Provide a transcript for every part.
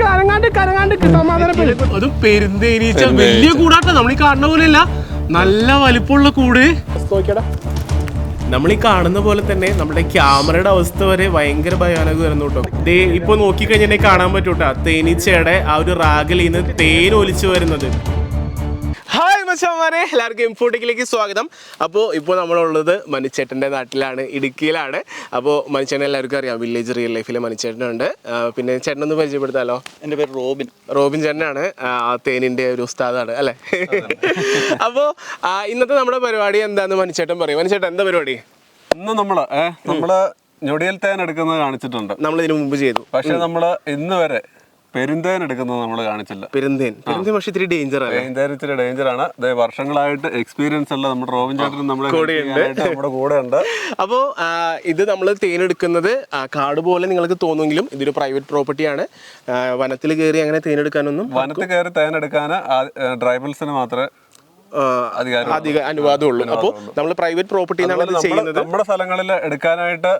കരങ്ങാണ്ട് കനങ്ങാണ്ട് സമാധാനപ്പെടും അതും പെരുന്തേനീച്ച വലിയ കൂടാട്ടോ. നമ്മൾ ഈ കാണുന്ന പോലെയല്ല. നല്ല വലിപ്പമുള്ള കൂട്. നോക്കിയടാ. നമ്മൾ ഈ കാണുന്ന പോലെ തന്നെ നമ്മുടെ ക്യാമറയുടെ അവസ്ഥ വരെ ഭയങ്കര ഭയാനകമായിരുന്നു കേട്ടോ. ദേ ഇപ്പൊ നോക്കിക്കഴിഞ്ഞാൽ കാണാൻ പറ്റൂട്ടാ തേനീച്ചയുടെ ആ ഒരു റാഗിൽ നിന്ന് തേൻ ഒലിച്ചു വരുന്നത്. മച്ചാമാരെ എല്ലാവർക്കും ഇൻഫോട്ടിക്കിലേക്ക് സ്വാഗതം. അപ്പോൾ ഇപ്പോൾ നമ്മളുള്ളത് മനുച്ചേട്ടന്റെ നാട്ടിലാണ് ഇടുക്കിയിലാണ്. അപ്പോൾ മനുച്ചേട്ടൻ എല്ലാവർക്കും അറിയാം വില്ലേജ് റിയൽ ലൈഫിലെ മനുച്ചേട്ടനുണ്ട് പിന്നെ ചേട്ടൻ ഒന്ന് പരിചയപ്പെടുത്താലോ? എന്റെ പേര് റോബിൻ. റോബിൻ ചേട്ടനാണ്. ആ തേനിന്റെ ഒരു ഉസ്താദാണ് അല്ലേ? അപ്പോൾ ഇന്നത്തെ നമ്മുടെ പരിപാടി എന്താന്ന് മനുച്ചേട്ടൻ പറയും. മനുച്ചേട്ടൻ എന്താ പരിപാടി? ഇന്ന് നമ്മൾ നമ്മൾ ഞൊടിയൽ തേൻ എടുക്കുന്നത് കാണിച്ചിട്ടുണ്ട്. നമ്മൾ ഇതിനു മുമ്പ് ചെയ്തു. പക്ഷെ നമ്മൾ ഇന്ന് വരെ പെരുന്തേൻ എടുക്കുന്നത് നമ്മൾ കാണിച്ചില്ല. പെരുന്തേൻ. പെരുന്തേൻ പക്ഷേ ഇത്തിരി ഡേഞ്ചർ ആണ്. പെരുന്തേൻ ഇത്തിരി ഡേഞ്ചർ ആണ്. വർഷങ്ങളായിട്ട് എക്സ്പീരിയൻസ് ഉള്ള നമ്മുടെ റോബിൻ ചേട്ടനും നമ്മുടെ നമ്മുടെ കൂടെ ഉണ്ട്. അപ്പോൾ ഇത് നമ്മൾ തേനെടുക്കുന്നത് എടുക്കുന്നത് കാട് പോലെ നിങ്ങൾക്ക് തോന്നുമെങ്കിലും ഇതൊരു പ്രൈവറ്റ് പ്രോപ്പർട്ടിയാണ് വനത്തിൽ കയറി അങ്ങനെ തേനെടുക്കാനൊന്നും വനത്തിൽ കയറി തേൻ എടുക്കാൻ ഡ്രൈബൽസിന് മാത്രമേ ആ, അധികാരം ഉള്ളൂ അപ്പോൾ നമ്മൾ പ്രൈവറ്റ് പ്രോപ്പർട്ടി ചെയ്യുന്നത്. നമ്മുടെ സ്ഥലങ്ങളിൽ എടുക്കാനായിട്ട്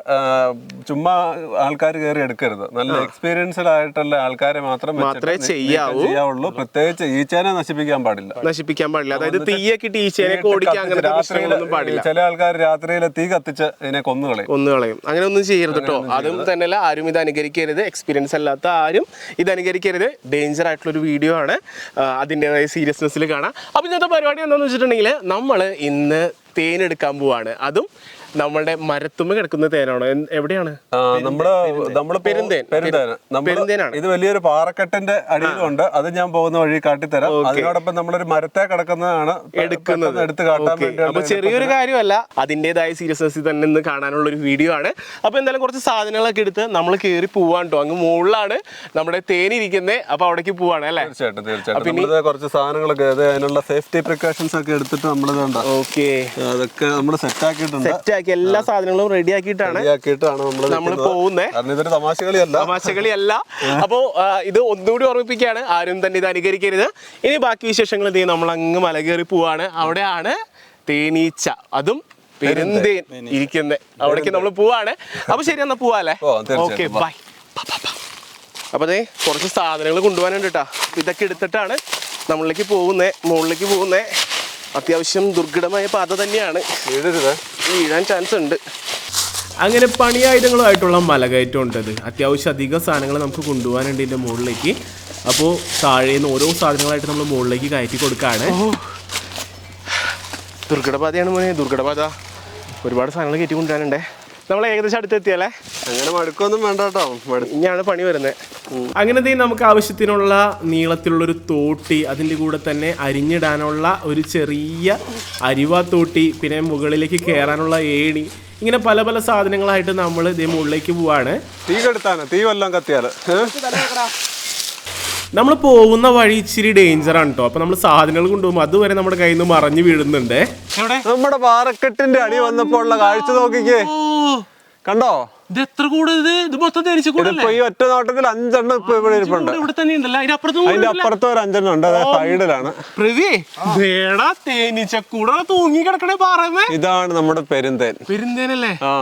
ചുമ്മാ ആൾക്കാർ കയറി എടുക്കരുത്. നല്ല എക്സ്പീരിയൻസ്ഡ് ആയിട്ടുള്ള ആൾക്കാരെ മാത്രം മാത്രമേ ചെയ്യാവൂ. ചെയ്യാവുള്ളൂ. പ്രത്യേകിച്ച് ഈച്ചേനെ നശിപ്പിക്കാൻ പാടില്ല. നശിപ്പിക്കാൻ പാടില്ല. അതായത് തീയൊക്കെ ടീച്ചേനെ ഓടിക്കാൻ അങ്ങനത്തെ പ്രശ്നങ്ങളൊന്നും പാടില്ല. ചില ആൾക്കാർ രാത്രിയിൽ തീ കത്തിച്ച് ഇതിനെ കൊന്നുകളയും കൊന്നുകളയും അങ്ങനെ ഒന്നും ചെയ്യരുത് കേട്ടോ. അതും തന്നെയല്ല ആരും ഇത് അനുകരിക്കരുത്. എക്സ്പീരിയൻസ് അല്ലാത്ത ആരും ഇത് അനുകരിക്കരുത്. ഡേഞ്ചർ ആയിട്ടുള്ള ഒരു വീഡിയോ ആണ് അതിന്റെതായ സീരിയസ്നെസ്സിൽ കാണാം. അപ്പോൾ ഇന്നത്തെ പരിപാടി എന്താണെന്ന് വെച്ചിട്ടുണ്ടെങ്കിൽ നമ്മൾ ഇന്ന് തേനെടുക്കാൻ പോവാണ്. അതും നമ്മളുടെ മരത്തുമ്മ കിടക്കുന്ന തേനാണോ? എവിടെയാണ്? നമ്മുടെ പെരുന്തേൻ. നമ്മൾ പെരുന്തേനാണ്. ഇത് വലിയൊരു പാറക്കെട്ടിന്റെ അടിയിലുണ്ട്. അത് ഞാൻ പോകുന്ന വഴി കാട്ടിത്തരാം. അതിനോടൊപ്പം നമ്മളൊരു മരത്തെ കിടക്കുന്നതാണ് എടുക്കുന്നത്. എടുത്ത് കാട്ടാൻ വേണ്ടി അപ്പൊ ചെറിയൊരു കാര്യമല്ല അതിന്റെതായ സീരിയസ്നെസ് തന്നെ ഇന്ന് കാണാനുള്ള ഒരു വീഡിയോ ആണ്. അപ്പൊ എന്തായാലും കുറച്ച് സാധനങ്ങളൊക്കെ എടുത്ത് നമ്മൾ കയറി പോവാൻ കേട്ടോ അങ്ങ് മുകളിലാണ് നമ്മുടെ തേനിരിക്കുന്നത് അപ്പൊ അവിടേക്ക് പോവാണ് അല്ലേ? തീർച്ചയായിട്ടും തീർച്ചയായിട്ടും. കുറച്ച് സാധനങ്ങളൊക്കെ അതിനുള്ള സേഫ്റ്റി പ്രിക്കോഷൻസ് ഒക്കെ എടുത്തിട്ട് നമ്മൾ ഓക്കെ. അതൊക്കെ നമ്മൾ സെറ്റ് ആക്കിയിട്ടുണ്ട്. സെറ്റ് ആക്കി എല്ലാ സാധനങ്ങളും റെഡിയാക്കിയിട്ടാണ് നമ്മൾ പോകുന്നത് ഇതൊരു തമാശ കളിയല്ല തമാശകളി അല്ല അപ്പോ ഇത് ഒന്നുകൂടി ഓർമ്മിപ്പിക്കുകയാണ്. ആരും തന്നെ ഇത് അനുകരിക്കരുത്. ഇനി ബാക്കി വിശേഷങ്ങൾ എന്ത് ചെയ്യും നമ്മൾ അങ്ങ് മലകേറി പോവാണ്. അവിടെയാണ് തേനീച്ച. അതും പെരുന്തേൻ. ഇരിക്കുന്നത് അവിടേക്ക് നമ്മൾ പോവാണ്. അപ്പൊ ശരി എന്നാ പോവാല്ലേ? പോവാം, ഓക്കെ ബൈ. അപ്പൊ അതെ കുറച്ച് സാധനങ്ങൾ കൊണ്ടുപോകാനുണ്ട് കേട്ടോ. ഇതൊക്കെ എടുത്തിട്ടാണ് നമ്മളിലേക്ക് പോകുന്നേ മുകളിലേക്ക് പോകുന്നേ. അത്യാവശ്യം ദുർഘടമായ പാത തന്നെയാണ്. വീഴരുത് വീഴാൻ ചാൻസ് ഉണ്ട്. അങ്ങനെ പണിയായുധങ്ങളായിട്ടുള്ള മലകയറ്റം ഉണ്ടത് അത്യാവശ്യം അധികം സാധനങ്ങൾ നമുക്ക് കൊണ്ടുപോകാനുണ്ട് ഇതിന്റെ മുകളിലേക്ക്. അപ്പോൾ താഴെ നിന്ന് ഓരോ സാധനങ്ങളായിട്ട് നമ്മൾ മുകളിലേക്ക് കയറ്റി കൊടുക്കുകയാണ് ദുർഘടപാതയാണ് മോനെ ദുർഘടപാത. ഒരുപാട് സാധനങ്ങൾ കയറ്റി കൊണ്ടുവരാനുണ്ടേ. നമ്മൾ ഏകദേശം അടുത്തെത്തിയല്ലേ? അങ്ങനെ മടുക്കൊന്നും വേണ്ട കേട്ടോ മടു ഇനിയാണ് പണി വരുന്നത്. അങ്ങനെ ദേ നമുക്ക് ആവശ്യത്തിനുള്ള നീളത്തിലുള്ള ഒരു തോട്ടി അതിന്റെ കൂടെ തന്നെ അരിഞ്ഞിടാനുള്ള ഒരു ചെറിയ അരിവാ തോട്ടി പിന്നെ മുകളിലേക്ക് കയറാനുള്ള ഏണി ഇങ്ങനെ പല പല സാധനങ്ങളായിട്ട് നമ്മൾ ഇതേ മുകളിലേക്ക് പോവാണ്. തീ കെടുത്താണ് തീ വല്ലതും കത്തിയാൽ. ഏഹ്? നമ്മൾ പോകുന്ന വഴി ഇച്ചിരി ഡേഞ്ചർ ആണ് കേട്ടോ അപ്പൊ നമ്മൾ സാധനങ്ങൾ കൊണ്ടുപോകുമ്പോൾ അതുവരെ നമ്മുടെ കയ്യിൽ നിന്ന് മറഞ്ഞു വീഴുന്നുണ്ട്. നമ്മുടെ പാറക്കെട്ടിന്റെ അടി വന്നപ്പോ ഉള്ള കാഴ്ച നോക്കിക്കേ. കണ്ടോ? ഇത് എത്ര കൂടുതൽ ഇത്? മൊത്തം ധരിച്ചു ഇപ്പൊ ഈ ഒറ്റ നോട്ടത്തിൽ അഞ്ചെണ്ണം ഇപ്പൊ ഇവിടെ ഇരിപ്പുണ്ട്. ഇവിടെ തന്നെ ഉണ്ടല്ലോ. അതിനപ്പുറത്തും അതിന്റെ അപ്പുറത്ത് ഒരു അഞ്ചെണ്ണം ഉണ്ട്. അതായത് സൈഡിലാണ്. പ്രവിയേ വേടാ തേനീച്ചക്കൂടെ തൂങ്ങി കിടക്കണേ പാറമേ. ഇതാണ് നമ്മുടെ പെരുന്തേൻ. പെരുന്തേനല്ലേ? ആ.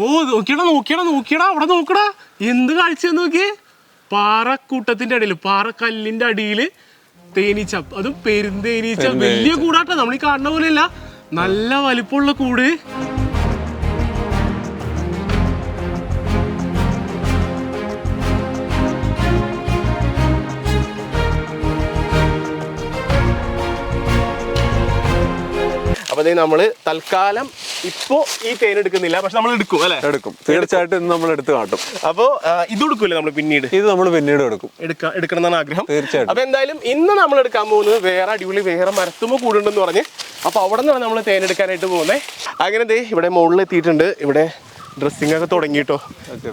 ഓ നോക്കിയടാ നോക്കിയടാ നോക്കിയടാ അവിടെ നോക്കടാ. എന്ത് കാഴ്ച നോക്കിയേ? പാറക്കൂട്ടത്തിന്റെ അടിയിൽ പാറക്കല്ലിന്റെ അടിയിൽ തേനീച്ച. അതും പെരുന്തേനീച്ച. വലിയ കൂടാട്ടോ. നമ്മൾ ഈ കാണുന്ന പോലെയല്ല. നല്ല വലിപ്പമുള്ള കൂട്. അപ്പൊ ദേ നമ്മൾ തൽക്കാലം ഇപ്പോ ഈ തേൻ എടുക്കുന്നില്ല പക്ഷെ നമ്മൾ എടുക്കും അല്ലെ? എടുക്കും. തീർച്ചയായിട്ടും ഇന്ന് നമ്മൾ എടുത്ത് കാട്ടും. അപ്പോ ഇത് എടുക്കൂലേ നമ്മൾ പിന്നീട്? ഇത് നമ്മൾ പിന്നീട് എടുക്കും. എടുക്ക എടുക്കണം എന്നാണ് ആഗ്രഹം. തീർച്ചയായിട്ടും. അപ്പൊ എന്തായാലും ഇന്ന് നമ്മൾ എടുക്കാൻ പോകുന്നത് വേറെ അടിപൊളി വേറെ മരത്തുമ്പോ കൂടുണ്ടെന്ന് പറഞ്ഞ് അപ്പൊ അവിടെ നിന്നാണ് നമ്മൾ തേൻ എടുക്കാനായിട്ട് പോകുന്നത് അങ്ങനെ ദേ ഇവിടെ മുകളിൽ എത്തിയിട്ടുണ്ട്. ഇവിടെ ഡ്രസ്സിംഗ് ഒക്കെ തുടങ്ങിട്ടോ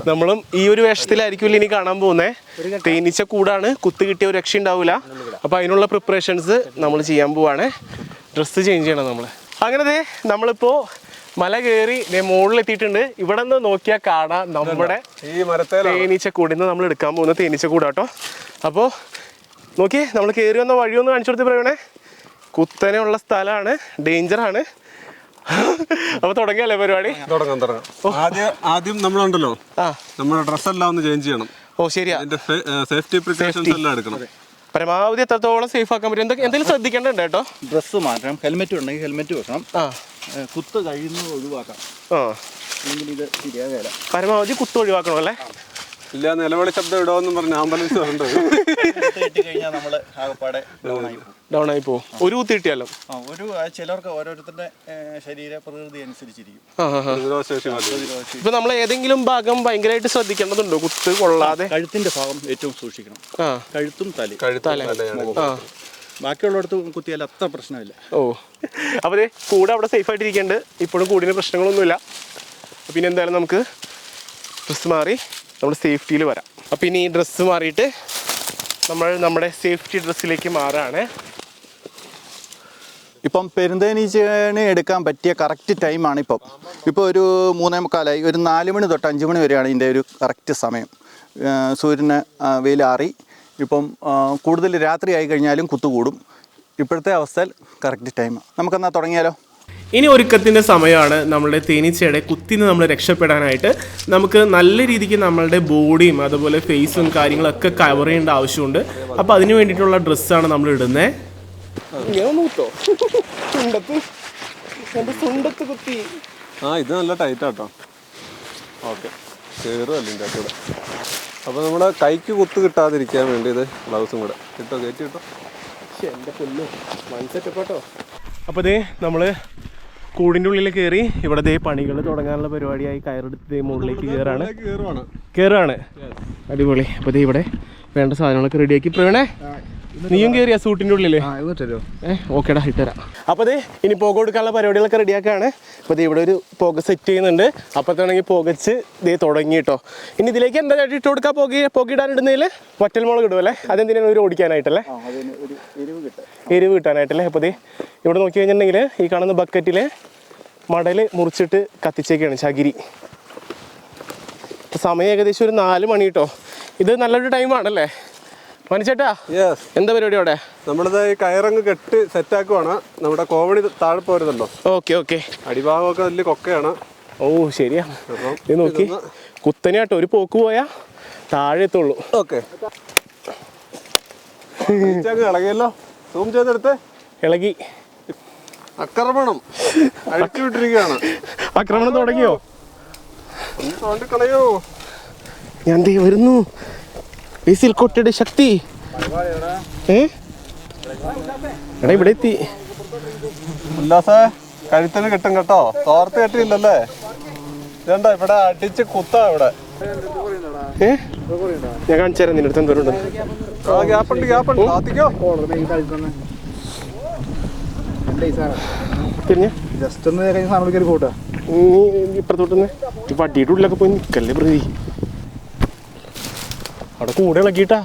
നമ്മളും ഈ ഒരു വേഷത്തിലായിരിക്കും ഇനി കാണാൻ പോകുന്നത് തേനീച്ച കൂടാണ് കുത്ത് കിട്ടിയ ഒരു രക്ഷ ഉണ്ടാവില്ല. അപ്പൊ അതിനുള്ള പ്രിപ്പറേഷൻസ് നമ്മൾ ചെയ്യാൻ പോവാണ്. ഡ്രസ്സ് ചേഞ്ച് ചെയ്യണം നമ്മൾ അങ്ങനെ നമ്മളിപ്പോ മല കയറി എത്തിയിട്ടുണ്ട് ഇവിടെ നിന്ന് നോക്കിയാൽ കാണാം നമ്മുടെ ഈ മരത്തെ തേനീച്ചക്കൂട്. നിന്ന് നമ്മൾ എടുക്കാൻ പോകുന്ന തേനീച്ചക്കൂടാട്ടോ അപ്പോ നോക്കിയേ നമ്മൾ കയറി വന്ന വഴിയൊന്ന് കാണിച്ചു കൊടുത്ത് പറയണേ കുത്തനെ ഉള്ള സ്ഥലമാണ് ഡേഞ്ചറാണ് അപ്പൊ തുടങ്ങിയല്ലേ പരിപാടി? തുടങ്ങാം തുടങ്ങാം. ആദ്യം ആദ്യം നമ്മളുണ്ടല്ലോ. നമ്മുടെ നമ്മുടെ ഡ്രസ്സെല്ലാം ഒന്ന് ചേഞ്ച് ചെയ്യണം. ഓ ശരിയാ. സേഫ്റ്റി പ്രിക്കോഷൻസ് എല്ലാം എടുക്കണം. പരമാവധി എത്രത്തോളം സേഫ് ആക്കാൻ പറ്റും? എന്തൊക്കെ എന്തെങ്കിലും ശ്രദ്ധിക്കേണ്ടത് കേട്ടോ? ഡ്രസ്സ് മാറ്റണം. ഹെൽമെറ്റ് ഉണ്ടെങ്കിൽ ഹെൽമെറ്റ് വെക്കണം. ആ. കുത്ത് കഴിയുന്നത് ഒഴിവാക്കാം ആ. അല്ലെങ്കിൽ ഇത് ശരിയാകില്ല പരമാവധി കുത്ത് ഒഴിവാക്കണം അല്ലേ? ഇല്ല നിലവിളി ശബ്ദം ഇടുമെന്നും പറഞ്ഞ ആംബുലൻസ് ഉണ്ട് കഴിഞ്ഞാൽ നമ്മൾ ആകപ്പാടെ ഡൗൺ ആയി പോകും. പോവും ഒരു കുത്തി കിട്ടിയാലോ? ഒരു ചിലർക്ക് ഓരോരുത്തരുടെ ശരീര പ്രകൃതി അനുസരിച്ചിരിക്കും. ഇപ്പൊ നമ്മൾ ഏതെങ്കിലും ഭാഗം ഭയങ്കരമായിട്ട് ശ്രദ്ധിക്കേണ്ടതുണ്ടോ? കുത്ത് കൊള്ളാതെ? കഴുത്തിന്റെ ഭാഗം ഏറ്റവും സൂക്ഷിക്കണം. കഴുത്തും തല കഴുത്തല ബാക്കിയുള്ളടത്ത് കുത്തിയാൽ അത്ര പ്രശ്നമില്ല. ഓ. അപ്പോൾ ദേ കൂടെ അവിടെ സേഫ് ആയിട്ട് ഇരിക്കുന്നുണ്ട് ഇപ്പോഴും കൂടിന് പ്രശ്നങ്ങളൊന്നുമില്ല. പിന്നെ എന്തായാലും നമുക്ക് ഡ്രസ് മാറി നമ്മൾ സേഫ്റ്റിയിൽ വരാം. അപ്പം ഇനി ഈ ഡ്രസ്സ് മാറിയിട്ട് നമ്മൾ നമ്മുടെ സേഫ്റ്റി ഡ്രസ്സിലേക്ക് മാറുകയാണ് ഇപ്പം പെരുന്തേനീച്ചേനെ എടുക്കാൻ പറ്റിയ കറക്റ്റ് ടൈമാണ് ഇപ്പം. ഇപ്പോൾ ഒരു മൂന്നേ മുക്കാലായി. ഒരു നാല് മണി തൊട്ട് അഞ്ച് മണി വരെയാണ് ഇതിന്റെ ഒരു കറക്റ്റ് സമയം. സൂര്യന് വെയിലാറി. ഇപ്പം കൂടുതൽ രാത്രി ആയി കഴിഞ്ഞാലും കുത്തുകൂടും. ഇപ്പോഴത്തെ അവസ്ഥയിൽ കറക്റ്റ് ടൈം നമുക്കെന്നാൽ തുടങ്ങിയാലോ? ഇനി ഒരുക്കത്തിന്റെ സമയമാണ് നമ്മളുടെ തേനീച്ചയുടെ കുത്തിന്ന് നമ്മൾ രക്ഷപ്പെടാനായിട്ട് നമുക്ക് നല്ല രീതിക്ക് നമ്മളുടെ ബോഡിയും അതുപോലെ ഫേസും കാര്യങ്ങളൊക്കെ കവർ ചെയ്യേണ്ട ആവശ്യമുണ്ട്. അപ്പോൾ അതിന് വേണ്ടിയിട്ടുള്ള ഡ്രസ്സാണ് നമ്മൾ ഇടുന്നത് ആ ഇത് നല്ല ടൈറ്റ് ആട്ടോ. ഓക്കെ. കയറുമല്ല ഇതിന്റെ കൂടെ അപ്പോൾ നമ്മുടെ കൈക്ക് കുത്ത് കിട്ടാതിരിക്കാൻ വേണ്ടി ഇത് ബ്ലൗസും കൂടെ കിട്ടോ കയറ്റി കിട്ടോ എന്റെ മൺസെറ്റ് മനസ്സെറ്റപ്പെട്ടോ അപ്പോൾ ദേ നമ്മൾ കൂടിന്റെ ഉള്ളിൽ കയറി ഇവിടെ ദേ പണികൾ തുടങ്ങാനുള്ള പരിപാടിയായി കയറെടുത്ത് മുകളിലേക്ക് കയറാണ്. കയറുകയാണ് കയറാണ് അടിപൊളി. അപ്പോൾ ദേ ഇവിടെ വേണ്ട സാധനങ്ങളൊക്കെ റെഡിയാക്കി പ്രവീണേ നീയും കയറിയ സൂട്ടിന്റെ ഉള്ളിലേ? ഓക്കേടാ ഇട്ടരാ. അപ്പോൾ ദേ ഇനി പോക കൊടുക്കാനുള്ള പരിപാടികളൊക്കെ റെഡിയാക്കാണ്. അപ്പൊ ദേ ഇവിടെ ഒരു പുക സെറ്റ് ചെയ്യുന്നുണ്ട്. അപ്പോഴത്താണെങ്കിൽ പുകച്ച് ഇതേ തുടങ്ങി കേട്ടോ. ഇനി ഇതിലേക്ക് എന്താ ഇട്ട് കൊടുക്കാൻ പുക പുക ഇടാനിടുന്നതിൽ വറ്റൽ മുളക് ഇടുമല്ലേ അതെന്തിനാണ് ഒരു ഓടിക്കാനായിട്ടല്ലേ? എരിവ് കിട്ടും. എരിവ് കിട്ടാനായിട്ടല്ലേ? അപ്പൊ ദേ ഇവിടെ നോക്കി കഴിഞ്ഞിട്ടുണ്ടെങ്കിൽ ഈ കാണുന്ന ബക്കറ്റിൽ മടൽ മുറിച്ചിട്ട് കത്തിച്ചേക്കാണ് ചകിരി. സമയം ഏകദേശം ഒരു നാല് മണി കേട്ടോ. ഇത് നല്ലൊരു ടൈമാണല്ലേ മനുച്ചേട്ടാ യെസ് എന്താ പരിപാടി അവിടെ? നമ്മളിത് ഈ കയറങ്ങ് കെട്ടി സെറ്റാക്കുവാണ് നമ്മുടെ കോവണി താഴെ പോരുന്നുണ്ടോ? Okay okay. അടിഭാഗമൊക്കെ വലിയ കൊക്കയാണ്. ഓ ശരിയാ. ഇത് നോക്കി. കുത്തനെയാട്ടോ ഒരു പോക്ക് പോയാ താഴെ എത്തുള്ളൂ. ഓക്കെ. ഇളകിയല്ലോ. സൂം ചെയ്തെടുത്ത്. ഇളകി. ആക്രമണം അഴിച്ചുവിട്ടിരിക്കുകയാണ് ആക്രമണം തുടങ്ങിയോ? കളയോ ഞാൻ വരുന്നു. ഈ സിൽക്കോട്ടയുടെ ശക്തി ഏ എടാ ഇവിടെ എത്തി. ഉല്ലാസേ കഴുത്തിന് കിട്ടും കേട്ടോ. തോർത്ത് കെട്ടിയില്ലല്ലേ? ഇതണ്ട ഇവിടെ അടിച്ച് കുത്താ ഇവിടെ? ഏ? ഞാൻ കാണിച്ചു തരാം നിന്റെ അടുത്ത് എന്തോരം ആ ഗ്യാപ്പുണ്ട് ഗ്യാപ്പുണ്ട് കാത്തിക്കോ. പിന്നെ? ജസ്റ്റ് ഒന്ന് കഴിഞ്ഞ സാധനം കൂട്ടാ. നീ ഇപ്പുറത്തോട്ട് ഈ വട്ടിയുടെ ഉള്ളിലൊക്കെ പോയി നിൽക്കല്ലേ പ്രതി. അവിടെ കൂടെ ഇളക്കിട്ടാ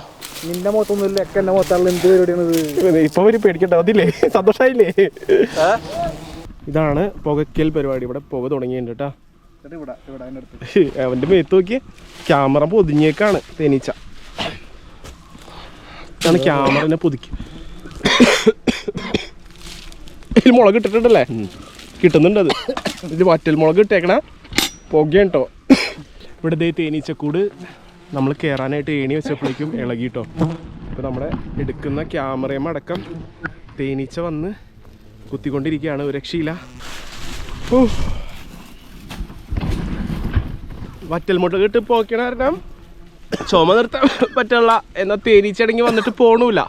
നിന്റെ മുഖത്തൊന്നുമില്ല ഒക്കെ എന്റെ മുഖത്തുള്ള എന്ത് പരിപാടിയാണ് ഇപ്പൊ ഒരു പേടിക്കട്ടെ അതില്ലേ? സന്തോഷായില്ലേ? ഇതാണ് പുകയ്ക്കൽ പരിപാടി. ഇവിടെ പുക തുടങ്ങിയിട്ടുണ്ട് കേട്ടാ. അവന്റെ മേത്ത് നോക്കി ക്യാമറ പൊതിഞ്ഞേക്കാണ് തേനീച്ച. ഞാൻ ക്യാമറനെ പൊതിക്ക്. ഇതിൽ മുളക് ഇട്ടിട്ടുണ്ടല്ലേ? കിട്ടുന്നുണ്ട് അത്. ഇത് വറ്റൽ മുളക് ഇട്ടേക്കണ. പുകയാണ് കേട്ടോ ഇവിടെ ദേ തേനീച്ചക്കൂട്. നമ്മൾ കയറാനായിട്ട് ഏണി വെച്ചപ്പോഴേക്കും ഇളകിട്ടോ. അപ്പോൾ നമ്മുടെ എടുക്കുന്ന ക്യാമറയും അടക്കം തേനീച്ച വന്ന് കുത്തിക്കൊണ്ടിരിക്കുകയാണ്. ഒരു രക്ഷയില്ല. ഓ. വറ്റൽമുട്ട കിട്ട് ഇട്ട് പോക്കണ കാരണം ചുമ നിർത്താൻ പറ്റുള്ള എന്നാ തേനീച്ചടങ്ങി വന്നിട്ട് പോണൂല.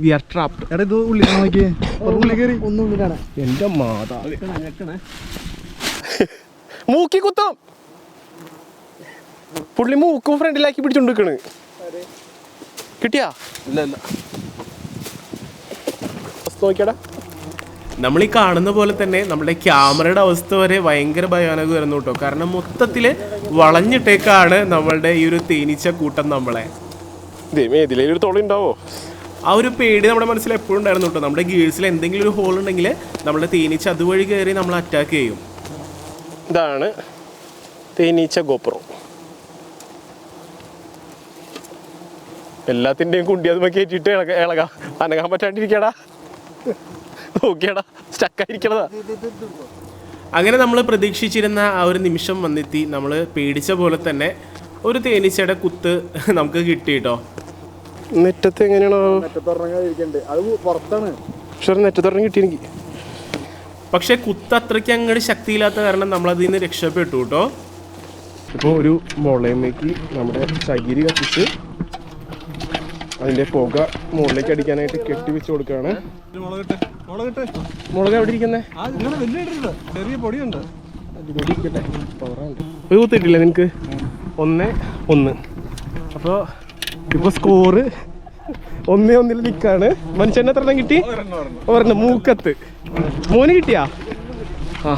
വി ആർ ട്രാപ്ഡ് എടാ ഇത് ഉള്ളിൽ നോക്കിയേ. ഉള്ളിൽ കയറി. ഒന്നും ഉള്ളിലാണ് എന്റെ മാതാവ്. മൂക്കി കുത്തും പുള്ളി മൂക്കും ഫ്രണ്ടിലാക്കി പിടിച്ചോണ്ടിരിക്കണ് കിട്ടിയാ? ഇല്ല ഇല്ല. നോക്കിയടാ. നമ്മൾ ഈ കാണുന്ന പോലെ തന്നെ നമ്മുടെ ക്യാമറയുടെ അവസ്ഥ വരെ ഭയങ്കര ഭയാനകമായിരുന്നു കേട്ടോ. കാരണം മൊത്തത്തിൽ വളഞ്ഞിട്ടേക്കാണ് നമ്മളുടെ ഈ ഒരു തേനീച്ച കൂട്ടം നമ്മളെ. ഉണ്ടാവോ? ആ ഒരു പേടി നമ്മുടെ മനസ്സിൽ എപ്പോഴും ഉണ്ടായിരുന്നു കേട്ടോ. നമ്മുടെ ഗീഴ്സിൽ എന്തെങ്കിലും ഒരു ഹോൾ ഉണ്ടെങ്കിൽ നമ്മുടെ തേനീച്ച അതുവഴി കയറി നമ്മൾ അറ്റാക്ക് ചെയ്യും. ഇതാണ് തേനീച്ച ഗോപ്രോ. എല്ലാത്തിന്റെയും കുണ്ടി അതുമ്മ കയറ്റിയിട്ട് ഇളക ഇളകാം. അനങ്ങാൻ പറ്റാണ്ടിരിക്കടാ. നോക്കിയടാ സ്റ്റക്കായിരിക്കണതാ അങ്ങനെ നമ്മൾ പ്രതീക്ഷിച്ചിരുന്ന ആ ഒരു നിമിഷം വന്നെത്തി. നമ്മൾ പേടിച്ച പോലെ തന്നെ ഒരു തേനീച്ചയുടെ കുത്ത് നമുക്ക് കിട്ടി കേട്ടോ നെറ്റത്ത് എങ്ങനെയാണോ? അത് പുറത്താണ്. പക്ഷെ നെറ്റത്തിറങ്ങി കിട്ടി എനിക്ക് പക്ഷെ കുത്ത് അത്രയ്ക്ക് അങ്ങോട്ട് ശക്തിയില്ലാത്ത കാരണം നമ്മൾ അതിൽ നിന്ന് രക്ഷപ്പെട്ടു കേട്ടോ. ഇപ്പോൾ ഒരു മുളയമേക്ക് നമ്മുടെ ചകിരി കത്തിച്ച് അതിന്റെ പുക മുകളിലേക്ക് അടിക്കാനായിട്ട് കെട്ടി വെച്ച് കൊടുക്കുകയാണ്. മുളക് എവിടെ ഇരിക്കുന്നേ? ചെറിയ പൊടിയുണ്ട്. ഒരു കുത്തിട്ടില്ലേ നിനക്ക്? ഒന്ന് ഒന്ന്. അപ്പോൾ ഇപ്പോൾ സ്കോറ് ഒന്നേ ഒന്നിൽ നിൽക്കാണ് മനുഷ്യനെ എത്ര എണ്ണം കിട്ടി? ഒരെണ്ണം. മൂക്കത്ത്. മോന് കിട്ടിയാ? ആ.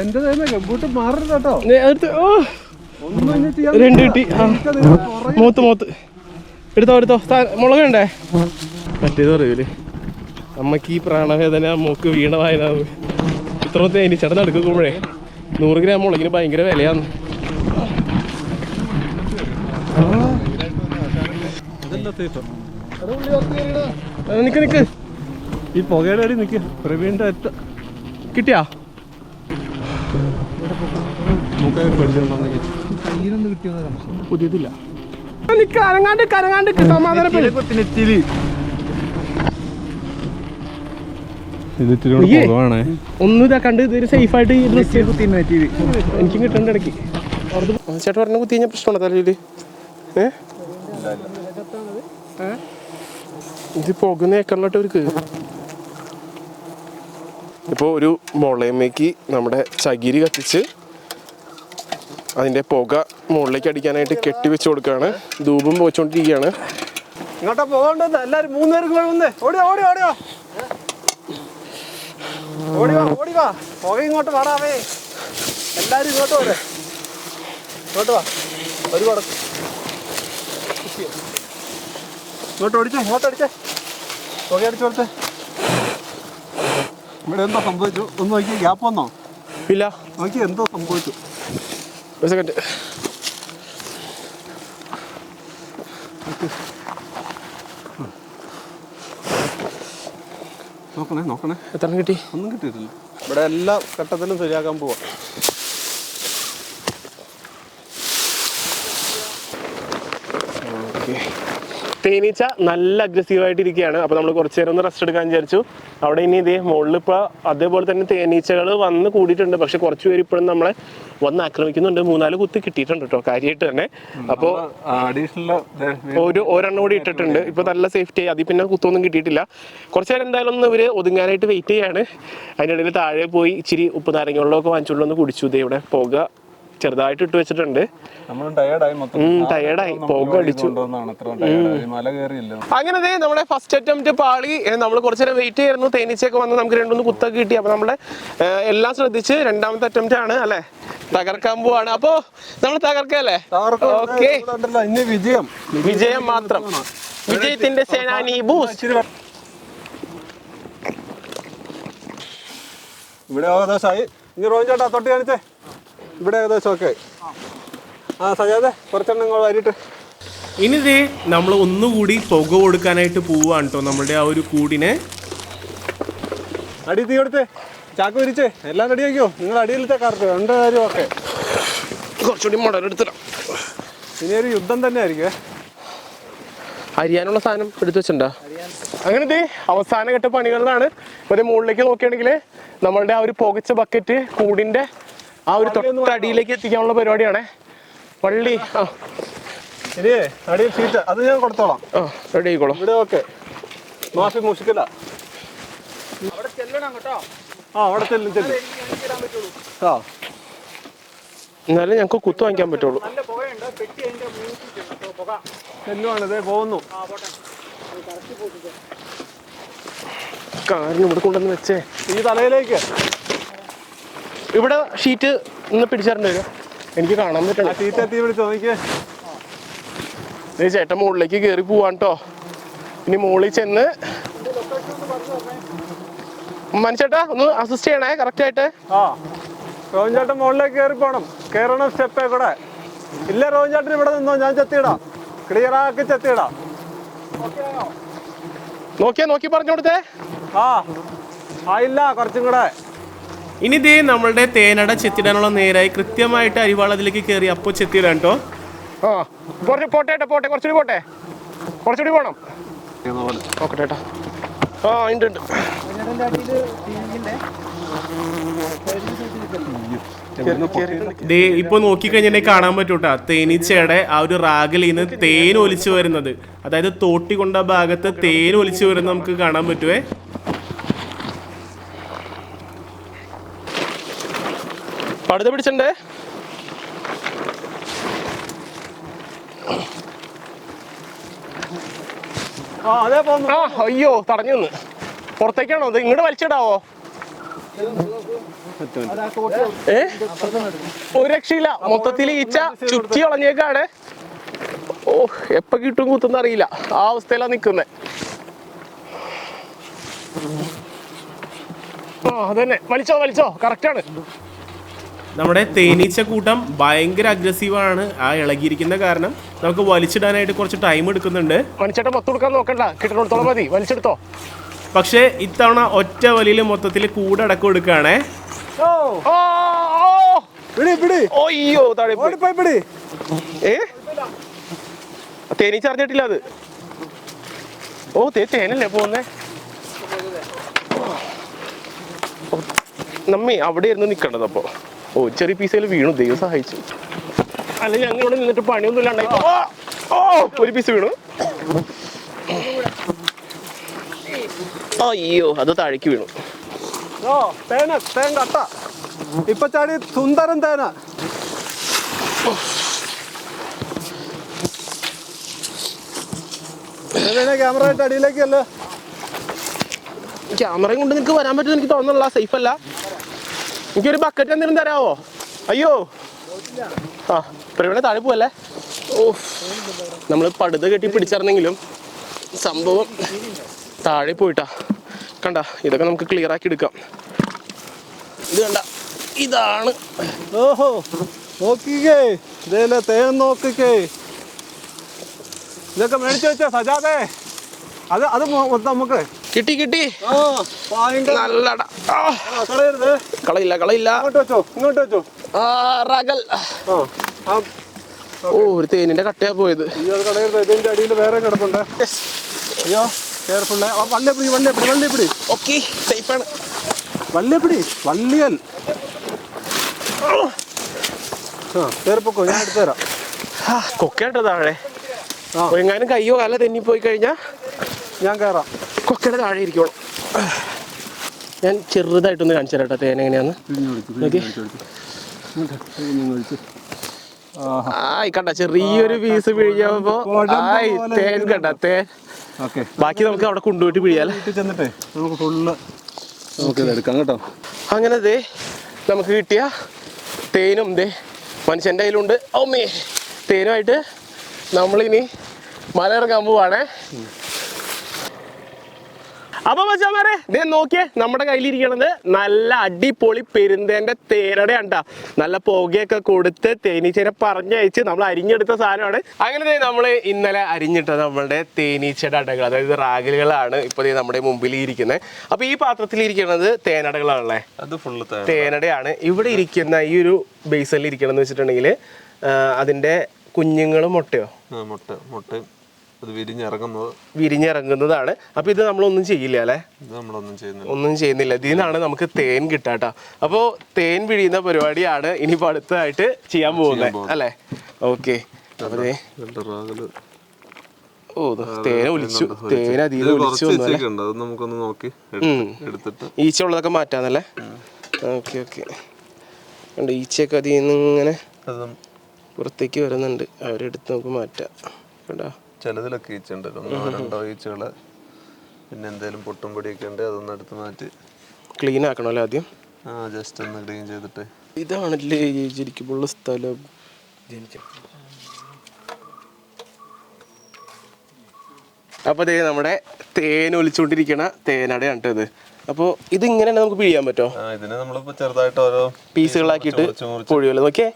എന്റെ മാറരുത് കേട്ടോ. രണ്ട് കിട്ടി. മൂത്ത് മൂത്ത്. എടുത്തോ എടുത്തോ. സ്ഥാ- മുളക് വേണ്ടേ? മറ്റേത് പറയൂലേ. അമ്മയ്ക്ക് ഈ പ്രാണവേദന മൂക്ക് വീണവായനാവ് ഇത്ര ചേട്ടൻ എടുക്കുമ്പോഴേ നൂറ് ഗ്രാം മുളകിന് ഭയങ്കര വിലയാണ്. തീറ്റം നിക്ക് നിക്ക്. ഈ പുകയുടെ അടി നിക്ക്. പ്രവീണിന്റെ അറ്റ. കിട്ടിയാ? പുതിയതില്ല. നിക്ക് അനങ്ങാണ്ട് കരങ്ങാണ്ട് സമാധാനപ്പെടും ഇത് ഇത്തിരി കൂടെ ഇയ്യേ. പുകവാണേ ഒന്നും ഇതാ കണ്ട് ഇതൊരു സേഫ് ആയിട്ട് ഈ ഡ്രസ് എനിക്കും കിട്ടണ്ട ഇടയ്ക്ക്. ചേട്ടൻ പറഞ്ഞ കുത്തി കഴിഞ്ഞാൽ പ്രശ്നമാണ് തലയിൽ ഏ? ഇത് പോകുന്ന ഏക്കറിലോട്ട് ഇപ്പോൾ ഒരു മുളയമ്മയ്ക്ക് നമ്മുടെ ചകിരി കത്തിച്ച് അതിന്റെ പുക മുകളിലേക്ക് അടിക്കാനായിട്ട് കെട്ടി വെച്ച് കൊടുക്കുകയാണ്. ധൂപം പോയിച്ചുകൊണ്ടിരിക്കുകയാണ് ഇങ്ങോട്ടാ പോകണ്ടെന്ന് എല്ലാവരും മൂന്ന് പേർക്ക് വേണമെന്ന് ഓടിയോ ഓടിയോ ഓടിയോ. ഓടി വാ ഓടി വാ പുക ഇങ്ങോട്ട് വാടാവേ എല്ലാവരും ഇങ്ങോട്ട് പോരെ ഇങ്ങോട്ട് വാ. ഒരു കടക്ക് ഇങ്ങോട്ട് ഓടിച്ചേ ഇങ്ങോട്ട് അടിച്ചേ പുക അടിച്ചു കൊടുത്തേ. ഇവിടെ എന്തോ സംഭവിച്ചു? ഒന്ന് നോക്കി ഗ്യാപ്പ് വന്നോ? ഇല്ല. നോക്കി എന്തോ സംഭവിച്ചു. ഒരു സെക്കൻഡ് നോക്കണേ നോക്കണേ. എത്ര കിട്ടി? ഒന്നും കിട്ടിയിട്ടില്ല. ഇവിടെ എല്ലാ ഘട്ടത്തിലും ശരിയാക്കാൻ പോവാ. തേനീച്ച നല്ല അഗ്രസീവായിട്ട് ഇരിക്കുകയാണ് അപ്പോൾ നമ്മൾ കുറച്ച് നേരം ഒന്ന് റെസ്റ്റ് എടുക്കാൻ വിചാരിച്ചു. അവിടെ ഇനി ഇതേ മുകളിൽ ഇപ്പോൾ അതേപോലെ തന്നെ തേനീച്ചകൾ വന്ന് കൂടിയിട്ടുണ്ട്. പക്ഷെ കുറച്ച് പേര് ഇപ്പോഴും നമ്മളെ വന്ന് ആക്രമിക്കുന്നുണ്ട്. മൂന്നാൽ കുത്തി കിട്ടിയിട്ടുണ്ട് കേട്ടോ കാര്യമായിട്ട് തന്നെ. അപ്പോൾ ഒരു ഒരെണ്ണം കൂടി ഇട്ടിട്ടുണ്ട്. ഇപ്പോൾ നല്ല സേഫ്റ്റി ആയി. അതിൽ പിന്നെ കുത്തൊന്നും കിട്ടിയിട്ടില്ല. കുറച്ച് നേരം എന്തായാലും ഒന്ന് ഇവർ ഒതുങ്ങാനായിട്ട് വെയിറ്റ് ചെയ്യാണ്. അതിനിടയിൽ താഴെ പോയി ഇച്ചിരി ഉപ്പ് നാരങ്ങ വെള്ളമൊക്കെ വാങ്ങിച്ചുകൊണ്ട് ഒന്ന് കുടിച്ചു. ഇതേ ഇവിടെ പുക. ചെറുതായിട്ട് ഇട്ട് വെച്ചിട്ടുണ്ട്. ടയർഡായി പോകടിച്ചു. പുക അടിച്ചു. അങ്ങനെ നമ്മുടെ ഫസ്റ്റ് അറ്റംപ്റ്റ് പാളി നമ്മൾ കുറച്ച് നേരം വെയിറ്റ് ചെയ്യായിരുന്നു. തേനീച്ചയൊക്കെ വന്ന് നമുക്ക് രണ്ടൊന്ന് കുത്തൊക്കെ കിട്ടി. അപ്പൊ നമ്മുടെ എല്ലാം ശ്രദ്ധിച്ച് രണ്ടാമത്തെ അറ്റംപ്റ്റ് ആണ് അല്ലെ? തകർക്കാൻ പോവാണ്. അപ്പോ നമ്മൾ തകർക്കല്ലേ ഓക്കെ വിജയം. വിജയം മാത്രം. വിജയത്തിന്റെ സേനാനി ബൂസ്. ഇവിടെ ഏകദേശമായി ഇനി റോയിൻ ചേട്ടാ തൊട്ട് കാണിച്ചേ. ഇവിടെ ഏകദേശം ഒക്കെ. ആ സജാതെ കുറച്ചെണ്ണം നിങ്ങൾ വരിട്ട് ഇനി ഇതേ നമ്മൾ ഒന്നുകൂടി പുക കൊടുക്കാനായിട്ട് പോവാണ് കേട്ടോ നമ്മുടെ ആ ഒരു കൂടിനെ. അടി തീ കൊടുത്തേ. ചാക്ക് വിരിച്ചേ. എല്ലാം റെഡി ആക്കിയോ? നിങ്ങൾ അടിയിലത്തെ കാർക്ക് രണ്ട് കാര്യം ഒക്കെ കുറച്ചുകൂടി മുടലെടുത്തിടാം ഇനി ഒരു യുദ്ധം തന്നെ ആയിരിക്കും അരിയാനുള്ള സാധനം എടുത്തു വെച്ചിട്ടുണ്ടോ? അങ്ങനെ ദേ അവസാന ഘട്ട പണികളിലാണ് ഒരു മുകളിലേക്ക് നോക്കുകയാണെങ്കിൽ നമ്മളുടെ ആ ഒരു പുകച്ച ബക്കറ്റ് കൂടിന്റെ ആ ഒരു തൊട്ടടിയിലേക്ക് എത്തിക്കാനുള്ള പരിപാടിയാണ്. പള്ളി ആ. ഇനി അടിയിൽ സീറ്റ് അത് ഞാൻ കൊടുത്തോളാം. ആ റെഡി ആയിക്കോളാം. ഇവിടെ ഓക്കെ. മാഫി മുഷിക്കില്ല ആ അവിടെ ചെല്ലും ചെല്ലും. ആ. എന്നാലേ ഞങ്ങൾക്ക് കുത്തു വാങ്ങിക്കാൻ പറ്റുള്ളൂ. ഇതേ പോകുന്നു. കാരണം ഇവിടെ കൊണ്ടുവന്ന് വെച്ചേ. ഈ തലയിലേക്ക്. ഇവിടെ ഷീറ്റ് ഒന്ന് പിടിച്ചാറുണ്ട് വരും എനിക്ക് കാണാൻ ആ ഷീറ്റ് എത്തി ചേട്ടൻ മുകളിലേക്ക് കയറി പോവാൻ കേട്ടോ ഇനി മുകളിൽ ചെന്ന് മനുഷ്യട്ടാ ഒന്ന് അസിസ്റ്റ് ചെയ്യണേ കറക്റ്റ് ആയിട്ട്. ആ റോഹൻ ചേട്ടൻ മുകളിലേക്ക് കയറി പോണം. കേറണം സ്റ്റെപ്പേ കൂടെ. ഇല്ല രോഹൻ ചേട്ടൻ ഇവിടെ നിന്നോ ഞാൻ ചെത്തിയിടാം. ക്ലിയർ ആക്കി ചെത്തിയിടാം. നോക്കിയാ നോക്കി പറഞ്ഞു കൊടുത്തേ. ആ ആയില്ല കുറച്ചും കൂടെ. ഇനി ഇതേ നമ്മളുടെ തേനട ചെത്തിടാനുള്ള നേരായി കൃത്യമായിട്ട് അരിവാളത്തിലേക്ക് കയറി അപ്പോൾ ചെത്തിയിടാൻ കേട്ടോ ആ കുറച്ച് പോട്ടെ പോട്ടെ കുറച്ചുകൂടി പോട്ടെ. കുറച്ചുകൂടി പോകണം ആ ഉണ്ട് ഉണ്ട്. ഇപ്പൊ നോക്കിക്കഴിഞ്ഞാൽ കാണാൻ പറ്റൂട്ടാ. തേനീച്ചയുടെ ആ ഒരു റാഗിൽ നിന്ന് തേൻ ഒലിച്ചു വരുന്നത്. അതായത് തോട്ടി കൊണ്ട ഭാഗത്ത് തേൻ ഒലിച്ചു വരുന്നത് നമുക്ക് കാണാൻ പറ്റുവേ. പടുത പിടിച്ചണ്ടേ? ആ അതേ അയ്യോ തടഞ്ഞു നിന്ന്. പുറത്തേക്കാണോ ഇത്? ഇങ്ങോട്ട് വലിച്ചിടാവോ? ഏ? ഒരു രക്ഷയില്ല. മൊത്തത്തിൽ ഈച്ച ചുറ്റി വളഞ്ഞേക്കാണ് ഓ എപ്പ കിട്ടും കുത്തുന്ന അറിയില്ല. ആ അവസ്ഥയിലാ നിക്കുന്നേ. ആ അതന്നെ. വലിച്ചോ വലിച്ചോ. കറക്റ്റാണ് നമ്മുടെ തേനീച്ച കൂട്ടം ഭയങ്കര അഗ്രസീവാണ് ആ ഇളകിയിരിക്കുന്ന കാരണം നമുക്ക് വലിച്ചിടാനായിട്ട് കുറച്ച് ടൈം എടുക്കുന്നുണ്ട്. മണിച്ചേട്ടൻ മൊത്തം കൊടുക്കാൻ നോക്കണ്ട. കിട്ടണത്തോളം മതി. വലിച്ചെടുത്തോ. പക്ഷേ ഇത്തവണ ഒറ്റ വലിയിൽ മൊത്തത്തിൽ കൂടടക്കം എടുക്കുകയാണേ. തേനീച്ച അറിഞ്ഞിട്ടില്ല അത്. ഓ തേ തേനല്ലേ പോന്നേ നമ്മി അവിടെ ഇരുന്ന് നിക്കണ്ടത് അപ്പൊ. ഓ ചെറിയ പീസയിൽ വീണു. ദൈവം സഹായിച്ചു. അല്ല ഞങ്ങൾ ഇവിടെ നിന്നിട്ട് പണിയൊന്നും ഇല്ലാണ്ടായി ഓ, ഒരു പീസ് വീണു. അയ്യോ അത് താഴേക്ക് വീണു. ഓ തേന തേൻ കട്ട. ഇപ്പൊ ചാടി സുന്ദരൻ തേന. ക്യാമറ ആയിട്ട് അടിയിലേക്കല്ലേ? ക്യാമറയും കൊണ്ട് നിനക്ക് വരാൻ പറ്റുമെന്ന് എനിക്ക് തോന്നുന്നില്ല സേഫ് അല്ല. എനിക്കൊരു ബക്കറ്റ് എന്തെങ്കിലും തരാവോ? അയ്യോ. ആ പ്രവീണ താഴെ പോവല്ലേ? ഓ നമ്മൾ പടുത കെട്ടി പിടിച്ചിരുന്നെങ്കിലും സംഭവം താഴെ പോയിട്ടാ. കണ്ട ഇതൊക്കെ നമുക്ക് ക്ലിയർ ആക്കി എടുക്കാം. ഇത് കണ്ട ഇതാണ്. ഓഹോ നോക്കിക്കേ. ഇതേലെ തേൻ നോക്കിക്കേ. ഇതൊക്കെ മേടിച്ചു വെച്ചോ സജാതെ അത് അത് നമുക്ക് കിട്ടി കിട്ടി. നല്ല നല്ലട. കളയില്ല കളയില്ല. റകൽ ഓ ഒരു തേനിന്റെ കട്ടയാ പോയത്. ഇതിന്റെ അടിയിൽ വേറെ കിടപ്പുണ്ട്. അയ്യോ കെയർഫുള്ളേ ഓക്കെ സേഫാണ്. വള്ളിയൽ ആ കയറിപ്പോക്കോ ഞാൻ എടുത്തു തരാം. കൊക്കേട്ടോ താഴെ. എങ്ങാനും കയ്യോ കാലോ തെന്നിപ്പോയി കഴിഞ്ഞാൽ ഞാൻ കയറാം കൊക്കയുടെ താഴെ ഇരിക്കോളൂ ഞാൻ ചെറുതായിട്ടൊന്ന് കാണിച്ചു തരാം കേട്ടോ തേൻ എങ്ങനെയാന്ന്. നോക്കി ആയി കണ്ട ചെറിയൊരു പീസ് പിഴിഞ്ഞപ്പോ ആയി തേൻ കണ്ട തേൻ. ഓക്കെ. ബാക്കി നമുക്ക് അവിടെ കൊണ്ടുപോയിട്ട് പിഴിയാലേ. ചെന്നിട്ടേ നമുക്ക് ഫുള്ള് നമുക്ക് ഇത് എടുക്കാം കേട്ടോ. അങ്ങനെ ദേ നമുക്ക് കിട്ടിയ തേനും ദേ മനുഷ്യന്റെ കയ്യിലുണ്ട്. ഓമേ തേനുമായിട്ട് നമ്മളിനി മല ഇറങ്ങാൻ പോവാണേ. അപ്പൊ മച്ചാമാരെ ഇതേ നോക്കിയേ നമ്മുടെ കയ്യിലിരിക്കണത് നല്ല അടിപൊളി പെരുന്തേന്റെ തേനട ഉണ്ടാ നല്ല പുകയൊക്കെ കൊടുത്ത് തേനീച്ചേനെ പറഞ്ഞയച്ച് നമ്മൾ അരിഞ്ഞെടുത്ത സാധനമാണ്. അങ്ങനെ നമ്മൾ ഇന്നലെ അരിഞ്ഞിട്ട നമ്മളുടെ തേനീച്ചയുടെ അടകൾ അതായത് റാഗലുകളാണ് ഇപ്പൊ നമ്മുടെ മുമ്പിൽ ഇരിക്കുന്നത് അപ്പൊ ഈ പാത്രത്തിൽ ഇരിക്കുന്നത് തേനടകളാണല്ലേ? അത് ഫുള്ള് തേനടയാണ്. ഇവിടെ ഇരിക്കുന്ന ഈ ഒരു ബേസിൽ ഇരിക്കണം എന്ന് വെച്ചിട്ടുണ്ടെങ്കിൽ അതിന്റെ കുഞ്ഞുങ്ങളും മുട്ടയോ? മുട്ട മുട്ടയും അത് വിരിഞ്ഞിറങ്ങുന്നത്. വിരിഞ്ഞിറങ്ങുന്നതാണ്. അപ്പൊ ഇത് നമ്മളൊന്നും ചെയ്യില്ല അല്ലേ? ഇത് നമ്മളൊന്നും ചെയ്യുന്നില്ല. ഒന്നും ചെയ്യുന്നില്ല. ഇതിൽ നിന്നാണ് നമുക്ക് തേൻ കിട്ടാട്ടോ. അപ്പോൾ തേൻ പിഴിയുന്ന പരിപാടിയാണ് ഇനിയിപ്പോൾ അടുത്തതായിട്ട് ചെയ്യാൻ പോകുന്നത്. അല്ലേ? ഓക്കെ. ഓ തേന ഒലിച്ചു. തേൻ അതീത ഒലിച്ചു നമുക്കൊന്ന് നോക്കി. എടുത്തിട്ട്. ഈച്ച ഉള്ളതൊക്കെ മാറ്റാന്നല്ലേ? Okay okay. കണ്ട് ഈച്ചയൊക്കെ അതിൽ നിന്ന് ഇങ്ങനെ പുറത്തേക്ക് വരുന്നുണ്ട്. അവരെടുത്ത് നമുക്ക് മാറ്റാം. കണ്ടോ? ചിലതിലൊക്കെ ഈച്ചുണ്ട് ഒന്നോ രണ്ടോ ഈച്ചകൾ പിന്നെ എന്തേലും പൊട്ടും പൊടിയൊക്കെ ഉണ്ട് അതൊന്ന് എടുത്ത് മാറ്റി. ക്ലീൻ ആക്കണമല്ലോ ആദ്യം? ആ ജസ്റ്റ് ഒന്ന് ക്ലീൻ ചെയ്തിട്ട്. ഇതാണല്ലേ ശരിക്കുമുള്ള സ്ഥലം. അപ്പൊ ദേ നമ്മുടെ തേൻ ഒലിച്ചുകൊണ്ടിരിക്കണ തേനടയാണ് ട്ടോ ഇത്. അപ്പോൾ ഇതിങ്ങനെ ഇങ്ങനെ നമുക്ക് പിഴിയാൻ പറ്റുമോ ഇതിനെ നമ്മളിപ്പോ ചെറുതായിട്ട് ഓരോ പീസുകളാക്കിയിട്ട് പൊഴിയല്ലോ നോക്കിയേ.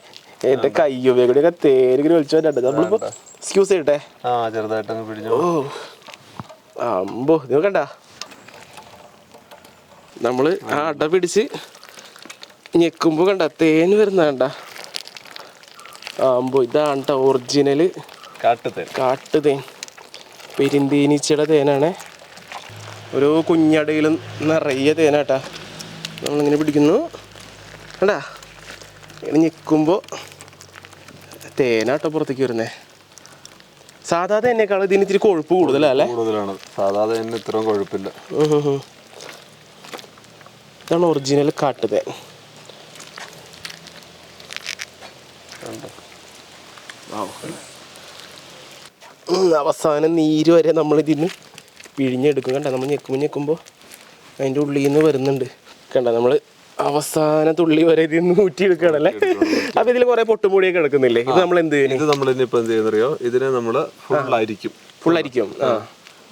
എന്റെ കയ്യോ വേഗടിയൊക്കെ തേനിങ്ങനെ വിളിച്ചു വരണ്ടത് നമ്മളിപ്പോ എക്സ്ക്യൂസ് ചെയ്യട്ടെ? ആ ചെറുതായിട്ട് അങ്ങ് പിടിഞ്ഞു ഓ. അമ്പോ നിങ്ങൾ കണ്ട? നമ്മൾ ആ അട പിടിച്ച് ഞെക്കുമ്പോ കണ്ട തേൻ വരുന്ന കണ്ട? ആമ്പോ ഇതാണ് ഒറിജിനൽ ഒറിജിനൽ കാട്ടുതേൻ. കാട്ടു തേൻ പെരിന്തേനീച്ചയുടെ തേനാണ്. ഓരോ കുഞ്ഞടയിലും നിറയെ തേനാട്ടാ. നമ്മളിങ്ങനെ പിടിക്കുന്നു. കണ്ടാ? ഇങ്ങനെ നിൽക്കുമ്പോൾ തേനാട്ടോ പുറത്തേക്ക് വരുന്നേ. സാധാ തേനേക്കാൾ ഇതിന് ഇത്തിരി കൊഴുപ്പ് കൂടുതലല്ലേ കൂടുതലാണ്. സാധാ തന്നെ ഇത്രയും ഉം ഉം. ഇതാണ് ഒറിജിനൽ കാട്ടുതേൻ അവസാനം നീര് വരെ നമ്മൾ ഇതിന് പിഴിഞ്ഞെടുക്കും. കണ്ട? നമ്മൾ ഞെക്കുമ്പോൾ ഞെക്കുമ്പോൾ അതിന്റെ ഉള്ളിൽ നിന്ന് വരുന്നുണ്ട്. കണ്ട? നമ്മൾ അവസാന തുള്ളി വരെ ഇതിൽ നിന്ന് ഊറ്റിയെടുക്കുകയാണല്ലേ അപ്പൊ ഇതിൽ കുറെ പൊട്ടുമൂടിയൊക്കെ കിടക്കുന്നില്ലേ? ഇത് നമ്മൾ എന്ത് ഇത് നമ്മൾ ഇനിയിപ്പോ എന്ത് ചെയ്യുന്നറിയോ? ഇതിനെ നമ്മൾ ഫുൾ ആയിരിക്കും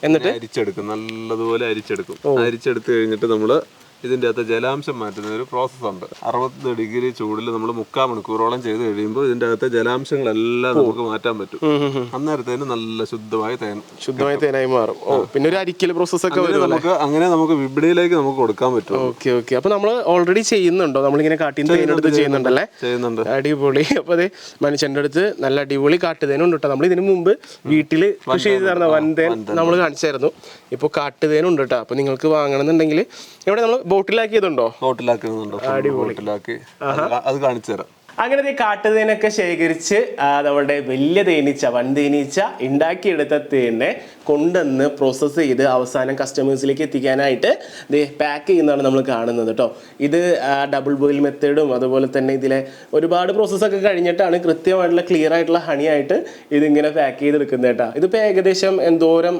എന്നിട്ട്? അരിച്ചെടുക്കും. നല്ലതുപോലെ അരിച്ചെടുക്കും. അരിച്ചെടുത്ത് കഴിഞ്ഞിട്ട് നമ്മൾ ഇതിന്റെ അകത്ത് ജലാംശം മാറ്റുന്ന ഒരു പ്രോസസ് ഉണ്ട് അറുപത് ഡിഗ്രി ചൂടിൽ നമ്മൾ മുക്കാൽ മണിക്കൂറോളം ചെയ്ത് കഴിയുമ്പോൾ ഇതിന്റെ അകത്തെ ജലാംശങ്ങളെല്ലാം നമുക്ക് മാറ്റാൻ പറ്റും. അന്നേരത്തേന് നല്ല ശുദ്ധമായ തേൻ ശുദ്ധമായ തേനായി മാറും. ഓ പിന്നെ ഒരു അരിക്കൽ പ്രോസസ് ഒക്കെ വരും നമുക്ക് അങ്ങനെ നമുക്ക് വിപണിയിലേക്ക് നമുക്ക് കൊടുക്കാൻ പറ്റും. Okay okay. അപ്പൊ നമ്മൾ ഓൾറെഡി ചെയ്യുന്നുണ്ടോ? നമ്മളിങ്ങനെ കാട്ടിന്ന് തേനെടുത്ത് ചെയ്യുന്നുണ്ടല്ലേ? ചെയ്യുന്നുണ്ട്. അടിപൊളി. അപ്പൊ അതെ മനുഷ്യന്റെ അടുത്ത് നല്ല അടിപൊളി കാട്ടുതേനുണ്ട് കേട്ടോ നമ്മൾ ഇതിനു മുമ്പ് വീട്ടിൽ കൃഷി ചെയ്ത് തരുന്ന വൻതേൻ നമ്മൾ കാണിച്ചായിരുന്നു. ഇപ്പൊ കാട്ടുതേനുണ്ട് കേട്ടോ അപ്പൊ നിങ്ങൾക്ക് വാങ്ങണമെന്നുണ്ടെങ്കിൽ ഇവിടെ നമ്മൾ ബോട്ടിലാക്കിയതുണ്ടോ? ബോട്ടിലാക്കുന്നുണ്ടോ ബോട്ടിലാക്കി. അത് കാണിച്ചു തരാം. അങ്ങനെ ഈ കാട്ടുതേനൊക്കെ ശേഖരിച്ച് നമ്മുടെ വലിയ തേനീച്ച വൻ തേനീച്ച ഉണ്ടാക്കിയെടുത്ത തേനെ കൊണ്ടുവന്ന് പ്രോസസ്സ് ചെയ്ത് അവസാനം കസ്റ്റമേഴ്സിലേക്ക് എത്തിക്കാനായിട്ട് ഇത് പാക്ക് ചെയ്യുന്നതാണ് നമ്മൾ കാണുന്നത് കേട്ടോ ഇത് ഡബിൾ ബോയിൽ മെത്തേഡും അതുപോലെ തന്നെ ഇതിലെ ഒരുപാട് പ്രോസസ്സൊക്കെ കഴിഞ്ഞിട്ടാണ് കൃത്യമായിട്ടുള്ള ക്ലിയർ ആയിട്ടുള്ള ഹണി ആയിട്ട് ഇതിങ്ങനെ പാക്ക് ചെയ്തെടുക്കുന്നത് കേട്ടോ ഇതിപ്പോൾ ഏകദേശം എന്തോരം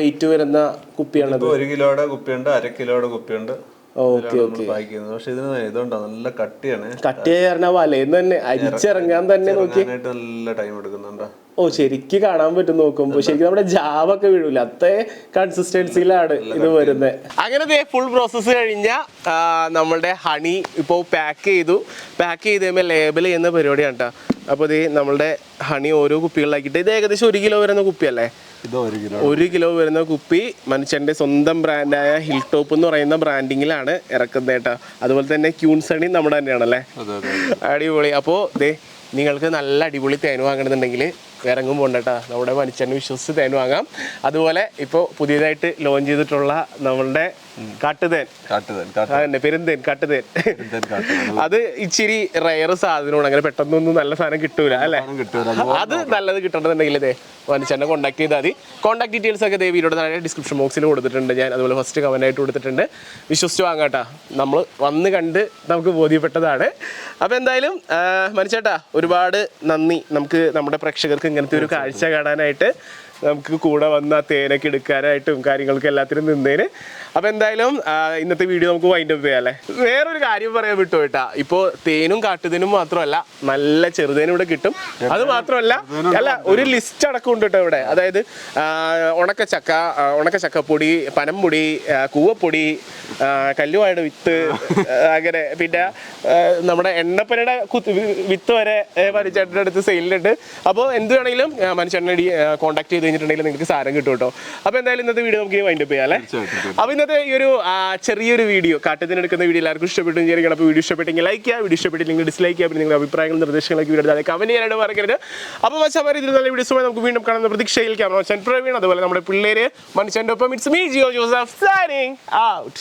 വെയിറ്റ് വരുന്ന കുപ്പിയാണത്? ഒരു കിലോയുടെ കുപ്പിയുണ്ട് അര കിലോയുടെ കുപ്പിയുണ്ട്. ചെയ്യുന്നത് പക്ഷെ ഇതിന് ഇതുണ്ടോ? നല്ല കട്ടിയാണ്. കട്ടിയായി പറഞ്ഞാൽ വലയെന്ന് തന്നെ അരിച്ചിറങ്ങാൻ തന്നെ നോക്കി നല്ല ടൈം എടുക്കുന്നുണ്ടോ? ഓ ശരിക്ക് കാണാൻ പറ്റും നോക്കുമ്പോ. ശരിക്കും നമ്മുടെ ജാവൊക്കെ വീഴൂല. അത്ര കൺസിസ്റ്റൻസിയിലാണ് ഇത് വരുന്നത് അങ്ങനെ ഫുൾ പ്രോസസ്സ് കഴിഞ്ഞ നമ്മളുടെ ഹണി ഇപ്പോൾ പാക്ക് ചെയ്തു. പാക്ക് ചെയ്ത് കഴിയുമ്പോൾ ലേബൽ ചെയ്യുന്ന പരിപാടിയാണ് കേട്ടോ അപ്പോൾ ഇത് നമ്മളുടെ ഹണി ഓരോ കുപ്പികളിലാക്കിയിട്ട് ഇത് ഏകദേശം ഒരു കിലോ വരുന്ന കുപ്പിയല്ലേ? ഇത് ഒരു കിലോ. വരുന്ന കുപ്പി മനുഷ്യന്റെ സ്വന്തം ബ്രാൻഡായ ഹിൽ ടോപ്പ് എന്ന് പറയുന്ന ബ്രാൻഡിങ്ങിലാണ് ഇറക്കുന്നത് കേട്ടോ അതുപോലെ തന്നെ ക്യൂൺസണി നമ്മുടെ തന്നെയാണല്ലേ? അടിപൊളി. അപ്പോൾ ദേ നിങ്ങൾക്ക് നല്ല അടിപൊളി തേൻ വാങ്ങണമെന്നുണ്ടെങ്കിൽ ഇറങ്ങും കേട്ടോ നമ്മുടെ മനുഷ്യനെ വിശ്വസിച്ച് തേൻ വാങ്ങാം. അതുപോലെ ഇപ്പോൾ പുതിയതായിട്ട് ലോഞ്ച് ചെയ്തിട്ടുള്ള നമ്മളുടെ കാട്ടുതേൻ. കാട്ടുതേൻ കാട്ടുതേൻ. അതന്നെ പെരുന്തേൻ കാട്ടുതേൻ. കാട്ടുതേൻ. അത് ഇച്ചിരി റയർ സാധനമാണ്. അങ്ങനെ പെട്ടെന്നൊന്നും നല്ല സാധനം കിട്ടൂല അല്ലേ? അത് നല്ലത് കിട്ടണമെന്നുണ്ടെങ്കിൽ ഇതേ മനുഷ്യനെ കോൺടാക്ട് ചെയ്താൽ മതി. കോൺടാക്ട് ഡീറ്റെയിൽസ് ഒക്കെ ദേ വീഡിയോയുടെ താഴെ ഡിസ്ക്രിപ്ഷൻ ബോക്സിൽ കൊടുത്തിട്ടുണ്ട്. ഞാൻ അതുപോലെ ഫസ്റ്റ് കമന്റ് ആയിട്ട് കൊടുത്തിട്ടുണ്ട്. വിശ്വസിച്ച് വാങ്ങാട്ടാ നമ്മൾ വന്ന് കണ്ട് നമുക്ക് ബോധ്യപ്പെട്ടതാണ്. അപ്പോൾ എന്തായാലും മനുഷ്യേട്ടാ ഒരുപാട് നന്ദി. നമുക്ക് നമ്മുടെ പ്രേക്ഷകർക്ക് ഇങ്ങനത്തെ ഒരു കാഴ്ച കാണാനായിട്ട്. നമുക്ക് കൂടെ വന്ന തേനൊക്കെ എടുക്കാനായിട്ടും കാര്യങ്ങൾക്ക് എല്ലാത്തിനും നിന്നേന്. അപ്പോൾ എന്തായാലും ഇന്നത്തെ വീഡിയോ നമുക്ക് വൈൻഡ് അപ്പ് ചെയ്യാം അല്ലേ? വേറൊരു കാര്യം പറയാൻ വിട്ടു കേട്ടാ ഇപ്പോൾ തേനും കാട്ടുതേനും മാത്രമല്ല നല്ല ചെറുതേനും ഇവിടെ കിട്ടും. അത് മാത്രമല്ല അല്ല ഒരു ലിസ്റ്റ് അടക്കം ഉണ്ട് കേട്ടോ ഇവിടെ. അതായത് ഉണക്ക ചക്ക ഉണക്ക ചക്കപ്പൊടി പനംപൊടി കൂവപ്പൊടി കല്ലുവായുടെ വിത്ത് അങ്ങനെ പിന്നെ നമ്മുടെ എണ്ണപ്പനയുടെ വിത്ത് വരെ മനുച്ചേട്ടന്റെ അടുത്ത് സെയിലുണ്ട് അപ്പോൾ എന്ത് വേണമെങ്കിലും മനുച്ചേട്ടനെ കോൺടാക്ട് ചെയ്ത് കഴിഞ്ഞിട്ടുണ്ടെങ്കിൽ നിങ്ങൾക്ക് സാരം കിട്ടും കേട്ടോ. അപ്പോൾ എന്തായാലും ഇന്നത്തെ വീഡിയോ നമുക്ക് വൈൻഡ് അപ്പ് ചെയ്യാം അല്ലേ? അപ്പോൾ ഇന്നത്തെ ഈ ഒരു ചെറിയൊരു വീഡിയോ കാട്ടത്തിന് എടുക്കുന്ന വീഡിയോ എല്ലാവർക്കും ഇഷ്ടപ്പെട്ടു വിചാരിക്കണം അപ്പോൾ വീഡിയോ ഇഷ്ടപ്പെട്ടെങ്കിൽ ലൈക്ക് ചെയ്യുക വീഡിയോ ഇഷ്ടപ്പെട്ടില്ലെങ്കിൽ ഡിസ്ലൈക്ക് ചെയ്യുക പിന്നെ നിങ്ങളുടെ അഭിപ്രായങ്ങളും നിർദ്ദേശങ്ങളൊക്കെ വീഡിയോ അതായത് കമന്റ് ചെയ്യാനായിട്ട് മറക്കരുത്. അപ്പോൾ മച്ചാമാർ ഇതിൽ നല്ല വീഡിയോസുമായി നമുക്ക് വീണ്ടും കാണുന്ന പ്രതീക്ഷയിൽ ക്യാമറ പ്രവീൺ അതുപോലെ നമ്മുടെ പിള്ളേര് മനുഷ്യന്റെ ഒപ്പം. It's me Jio Joseph signing out